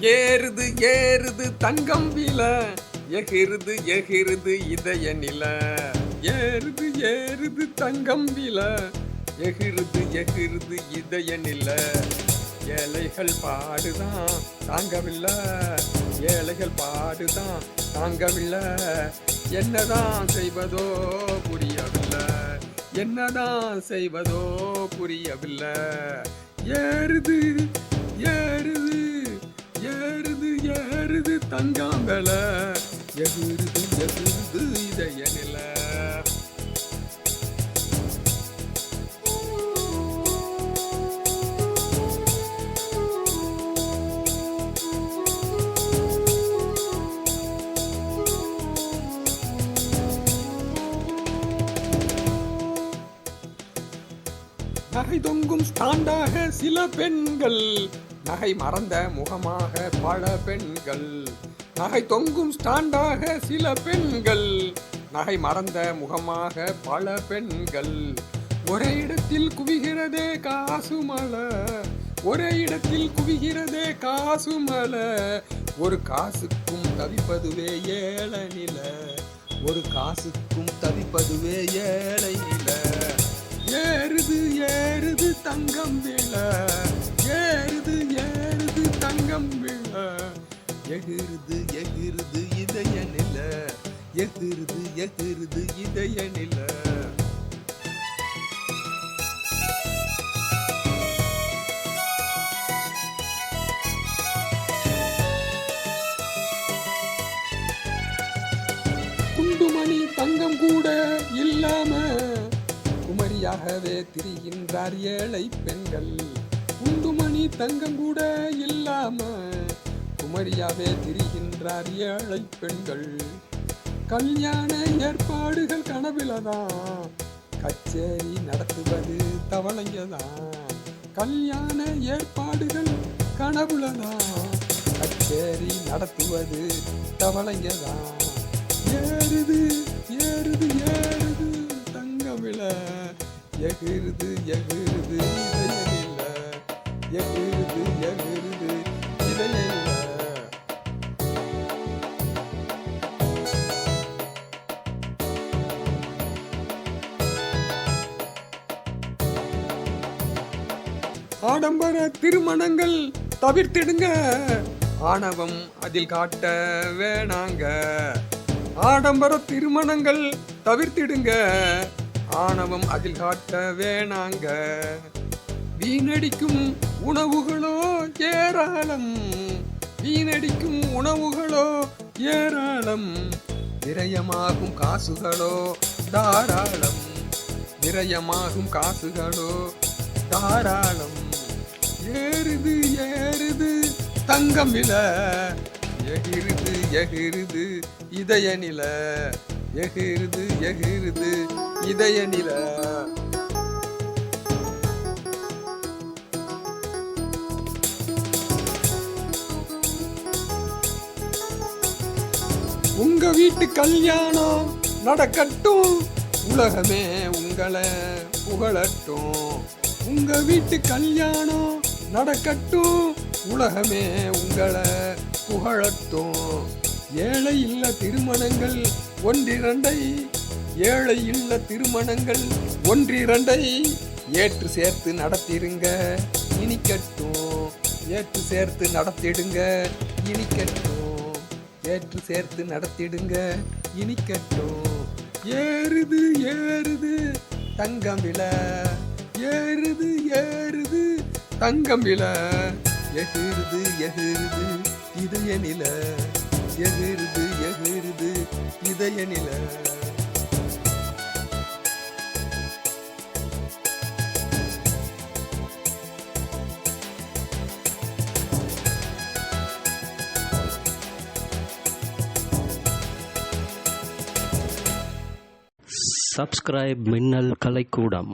ஏறுது ஏறுது தங்கம் வில. எகிருது எகிருது இதய நில. ஏறுது ஏறுது தங்கம் வில. எகிருது எகிருது இதய நில. ஏழைகள் பாடுதான் தாங்கவில்லை. ஏழைகள் பாடுதான் தாங்கவில்லை. என்னதான் செய்வதோ புரியவில்லை. என்னதான் செய்வதோ புரியவில்லை. ஏறுது ஏறுது ஏறுது தங்காம்பல. எகுருது எகுருது இதய நில. தொங்கும் ஸ்டாண்டாக சில பெண்கள் நகை மறந்த முகமாக பல பெண்கள். நகை தொங்கும் ஸ்டாண்டாக சில பெண்கள். நகை மறந்த முகமாக பல பெண்கள். ஒரே இடத்தில் குவிகிறதே காசு மலை. ஒரே இடத்தில் குவிகிறதே காசு மலை. ஒரு காசுக்கும் தவிப்பதுவே ஏழை நில. ஒரு காசுக்கும் தவிப்பதுவே ஏழை நில. ஏறுது தங்கம் விழ ஏறுது ஏறுது தங்கம் விழ. எகிருது எகிருது இதய நில எகிருது எகிருது இதய நில. குமரியாகவே திரிகின்றார் ஏழை பெண்கள். குண்டுமணி தங்கம் கூட இல்லாம குமரியாவே திரிகின்றார் ஏழை பெண்கள். கல்யாண ஏற்பாடுகள் கனவில்தான் கச்சேரி நடத்துவது தவளைங்கதான் கல்யாண ஏற்பாடுகள் கனவுலதான் கச்சேரி நடத்துவது தவளைங்கதான் ஏறுது ஏறுது ஏறுது தங்கமில எகிருது எகிருது இதயமில்ல எகிருது எகிருது இதயமில்ல ஆடம்பர திருமணங்கள் தவிர்த்திடுங்க. ஆணவம் அதில் காட்ட வேணாங்க. ஆடம்பர திருமணங்கள் தவிர்த்திடுங்க. ஆணவம் அதில் காட்ட வேணாங்க. வீணடிக்கும் உணவுகளோ ஏராளம். வீணடிக்கும் உணவுகளோ ஏராளம். விரயமாகும் காசுகளோ தாராளம். விரயமாகும் காசுகளோ தாராளம். ஏறுது ஏறுது தங்கம் வில எகிருது எகிருது இதய நில. எகிருது எகிருது இதய நில உங்க வீட்டு கல்யாணம் நடக்கட்டும். உலகமே உங்களை புகழட்டும். உங்க வீட்டு கல்யாணம் நடக்கட்டும். உலகமே உங்களை புகழட்டும். ஏழை இல்ல திருமணங்கள் ஒன்றிரண்டை ஏழை இல்ல திருமணங்கள் ஒன்றிரண்டை ஏற்று சேர்த்து நடத்திடுங்க இனிக்கட்டும் ஏற்று சேர்த்து நடத்திடுங்க. இனிக்கட்டும் ஏற்று சேர்த்து நடத்திடுங்க. இனிக்கட்டும் ஏறுது ஏறுது தங்கம் வில. ஏறுது ஏறுது தங்கம் வில. எகிருது எகிருது இதய நில. எகிருது எகிருது இதய நில. சப்ஸ்கிரைப் மின்னல் கலைக்கூடம்.